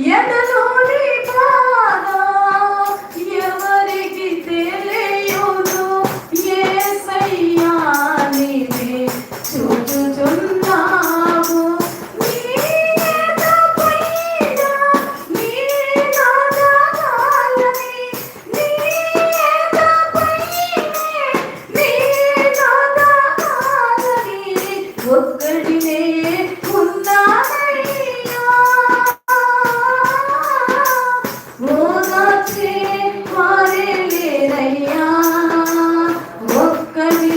Yes.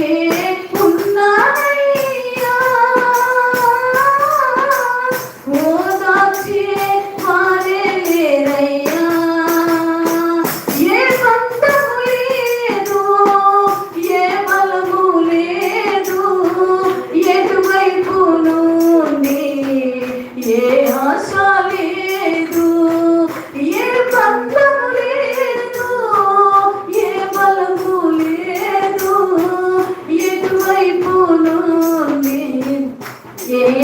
Amen.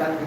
దానికి